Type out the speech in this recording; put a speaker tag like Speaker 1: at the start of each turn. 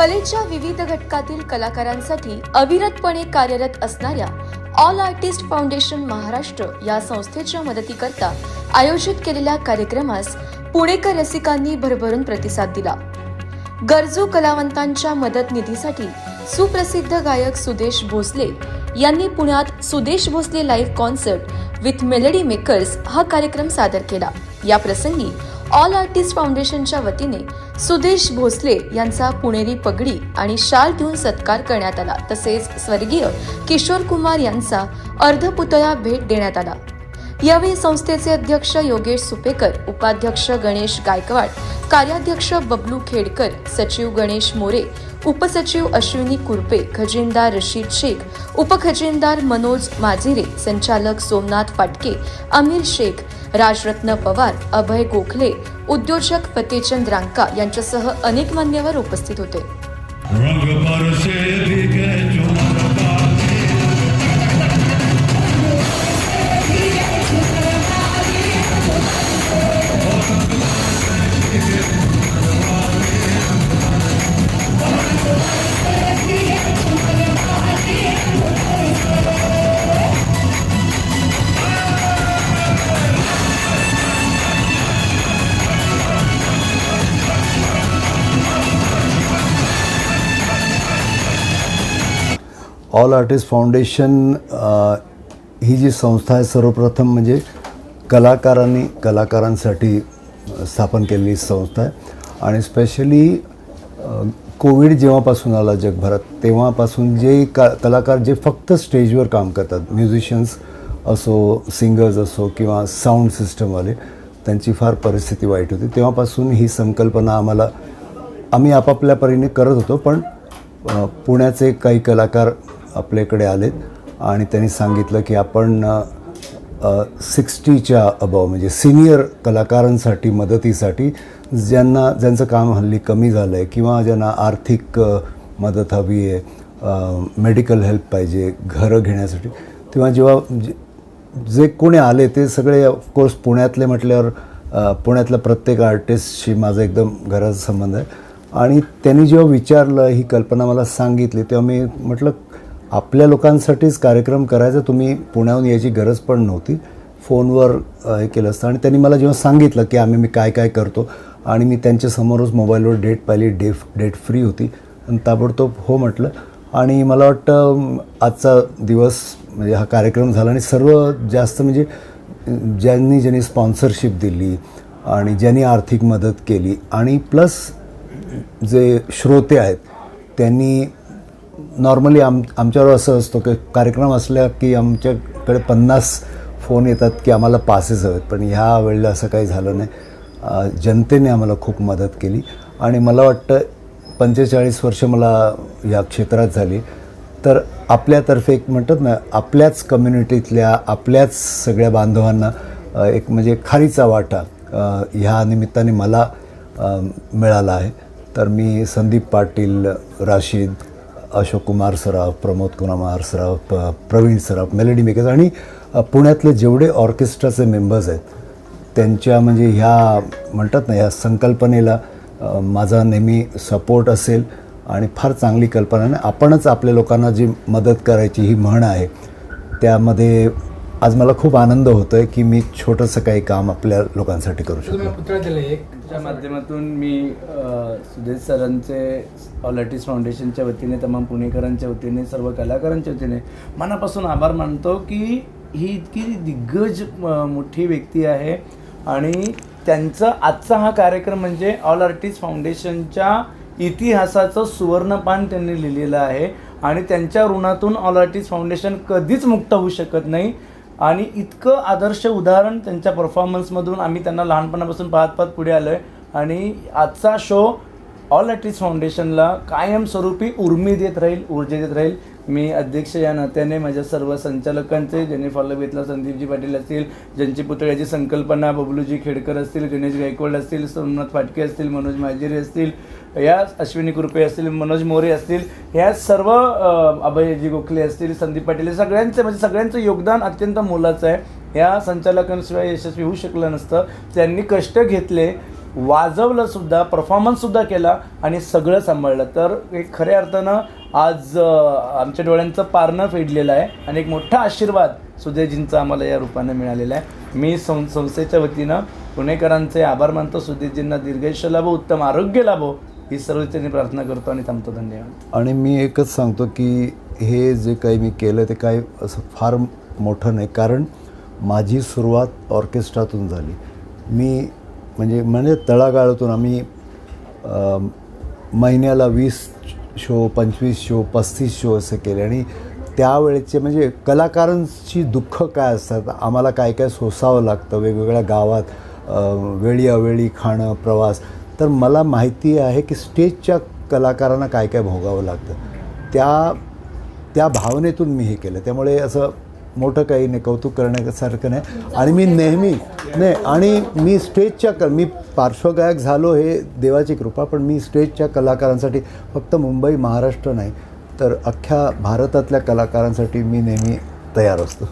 Speaker 1: कलेच्या विविध घटकातील कलाकारांसाठी अविरतपणे कार्यरत असणाऱ्या ऑल आर्टिस्ट फाउंडेशन महाराष्ट्र या संस्थेच्या मदतीकरता आयोजित केलेल्या कार्यक्रमास पुणेकर रसिकांनी भरभरून प्रतिसाद दिला. गरजू कलावंतांच्या मदत निधीसाठी सुप्रसिद्ध गायक सुदेश भोसले यांनी पुण्यात Sudesh Bhosale live concert with melody makers हा कार्यक्रम सादर केला. या प्रसंगी ऑल आर्टिस्ट फाउंडेशनच्या वतीने सुदेश भोसले यांचा पुणेरी पगडी आणि शाल देऊन सत्कार करण्यात आला. तसेच स्वर्गीय किशोर कुमार यांचा अर्धपुतळा भेट देण्यात आला. यावेळी संस्थेचे अध्यक्ष योगेश सुपेकर उपाध्यक्ष गणेश गायकवाड कार्याध्यक्ष बबलू खेडकर सचिव गणेश मोरे उपसचिव अश्विनी कुरपे खजिनदार रशीद शेख उपखजिनदार मनोज माजिरे संचालक सोमनाथ फाटके अमीर शेख राजरत्न पवार अभय गोखले उद्योजक फतेचंद रांका यांच्यासह अनेक मान्यवर उपस्थित होते.
Speaker 2: ऑल आर्टिस्ट फाउंडेशन ही जी संस्था आहे सर्वप्रथम म्हणजे कलाकारांनी कलाकारांसाठी स्थापन केलेली संस्था आहे. आणि स्पेशली कोविड जेव्हापासून आला जगभरात तेव्हापासून जे का कलाकार जे फक्त स्टेजवर काम करतात म्युझिशियन्स असो सिंगर्स असो किंवा साऊंड सिस्टमवाले त्यांची फार परिस्थिती वाईट होती. तेव्हापासून ही संकल्पना आम्हाला आम्ही आपापल्या परीने करत होतो पण पुण्याचे काही कलाकार आपल्याकडे आलेत. आणि त्यांनी सांगितलं की आपण सिक्स्टीच्या अभाव म्हणजे सिनियर कलाकारांसाठी मदतीसाठी ज्यांना ज्यांचं काम हल्ली कमी झालं आहे किंवा ज्यांना आर्थिक मदत हवी आहे मेडिकल हेल्प पाहिजे घरं घेण्यासाठी तेव्हा जेव्हा जे- जे कोणी आले ते सगळे ऑफकोर्स पुण्यातले म्हटल्यावर पुण्यातल्या प्रत्येक आर्टिस्टशी माझा एकदम घराचा संबंध आहे. आणि त्यांनी जेव्हा विचारलं ही कल्पना मला सांगितली तेव्हा मी म्हटलं आपल्या लोकांसाठीच कार्यक्रम करायचा तुम्ही पुण्याहून यायची गरज पण नव्हती. फोनवर हे केलं असतं. आणि त्यांनी मला जेव्हा सांगितलं की आम्ही मी काय काय करतो आणि मी त्यांच्यासमोरच मोबाईलवर डेट पाहिली डेफ डेट फ्री होती आणि ताबडतोब हो म्हटलं. आणि मला वाटतं आजचा दिवस म्हणजे हा कार्यक्रम झाला आणि सर्व जास्त म्हणजे ज्यांनी ज्यांनी स्पॉन्सरशिप दिली आणि ज्यांनी आर्थिक मदत केली आणि प्लस जे श्रोते आहेत त्यांनी नॉर्मली आम आमच्यावर असं असतो की कार्यक्रम असल्या की आमच्याकडे पन्नास फोन येतात की आम्हाला पासेस हवेत. पण ह्या वेळेला असं काही झालं नाही. जनतेने आम्हाला खूप मदत केली. आणि मला वाटतं पंचेचाळीस वर्ष मला या क्षेत्रात झाली. तर आपल्यातर्फे एक म्हणतात ना आपल्याच कम्युनिटीतल्या आपल्याच सगळ्या बांधवांना एक म्हणजे खारीचा वाटा ह्या निमित्ताने मला मिळाला आहे. तर मी संदीप पाटील राशीद अशोक कुमार सराफ प्रमोद कुमार सराफ प- प्रवीण सराफ मेलडी मेकर्स आणि पुण्यातले जेवढे ऑर्केस्ट्राचे मेंबर्स आहेत त्यांच्या म्हणजे ह्या म्हणतात ना ह्या संकल्पनेला माझा नेहमी सपोर्ट असेल आणि फार चांगली कल्पना आणि आपणच आपल्या लोकांना जी मदत करायची ही म्हण आहे त्यामध्ये आज मला खूप आनंद होतो आहे की मी छोटंसं काही काम आपल्या लोकांसाठी करू शकतो.
Speaker 3: च्या माध्यमातून मी सुदेश सरांचे ऑल आर्टिस्ट फाउंडेशनच्या वतीने तमाम पुणेकरांच्या वतीने सर्व कलाकारांच्या वतीने मनापासून आभार मानतो की ही इतकी दिग्गज मोठी व्यक्ती आहे आणि त्यांचा आजचा हा कार्यक्रम म्हणजे ऑल आर्टिस्ट फाउंडेशनच्या इतिहासाचं सुवर्णपान त्यांनी लिहिलेलं आहे आणि त्यांच्या ऋणातून ऑल आर्टिस्ट फाउंडेशन कधीच मुक्त होऊ शकत नाही. आणि इतकं आदर्श उदाहरण त्यांच्या परफॉर्मन्समधून आम्ही त्यांना लहानपणापासून पाहत पाहत पुढे आलो आहे आणि आजचा शो ऑल आर्टिस्ट फाउंडेशनला कायमस्वरूपी उर्मी देत राहील ऊर्जा देत राहील. मी अध्यक्ष या नात्याने माझ्या सर्व संचालकांचे ज्यांनी फॉलो घेतला संदीपजी पाटील असतील ज्यांची पुतळ्याची संकल्पना बबलूजी खेडकर असतील गणेश गायकवाड असतील सोमनाथ फाटके असतील मनोज माजिरे असतील या अश्विनी कृपे असतील मनोज मोरे असतील ह्या सर्व अभयजी गोखले असतील संदीप पाटील सगळ्यांचं सगळ्यांचे म्हणजे सगळ्यांचं योगदान अत्यंत मोलाचं आहे. या संचालकांशिवाय यशस्वी होऊ शकलं नसतं. त्यांनी कष्ट घेतले. वाजवलं सुद्धा परफॉर्मन्स सुद्धा केला आणि सगळं सांभाळलं. तर एक खऱ्या अर्थानं आज आमच्या डोळ्यांचं पारणं फेडलेलं आहे आणि एक मोठा आशीर्वाद सुधीरजींचा आम्हाला या रूपाने मिळालेला आहे. मी सं संस्थेच्या वतीनं पुणेकरांचे आभार मानतो सुधीरजींना दीर्घायुष्य लाभो उत्तम आरोग्य लाभो ही सर्वजणी प्रार्थना करतो आणि थांबतो. धन्यवाद.
Speaker 2: आणि मी एकच सांगतो की हे जे काही मी केलं ते काही असं फार मोठं नाही. कारण माझी सुरुवात ऑर्केस्ट्रातून झाली. मी म्हणजे म्हणजे तळागाळातून आम्ही महिन्याला वीस शो पंचवीस शो पस्तीस शो असे केले. आणि त्यावेळेचे म्हणजे कलाकारांची दुःख काय असतात? आम्हाला काय काय सोसावं लागतं? वेगवेगळ्या गावात वेळी अवेळी खाणं प्रवास. तर मला माहिती आहे की स्टेजच्या कलाकारांना काय काय भोगावं लागतं? त्या त्या भावनेतून मी हे केलं. त्यामुळे असं मोठं काही नाही कौतुक करण्यासारखं नाही. आणि मी नेहमी नाही आणि मी स्टेजच्या क मी पार्श्वगायक झालो हे देवाची कृपा पण मी स्टेजच्या कलाकारांसाठी फक्त मुंबई महाराष्ट्र नाही तर अख्ख्या भारतातल्या कलाकारांसाठी मी नेहमी तयार असतो.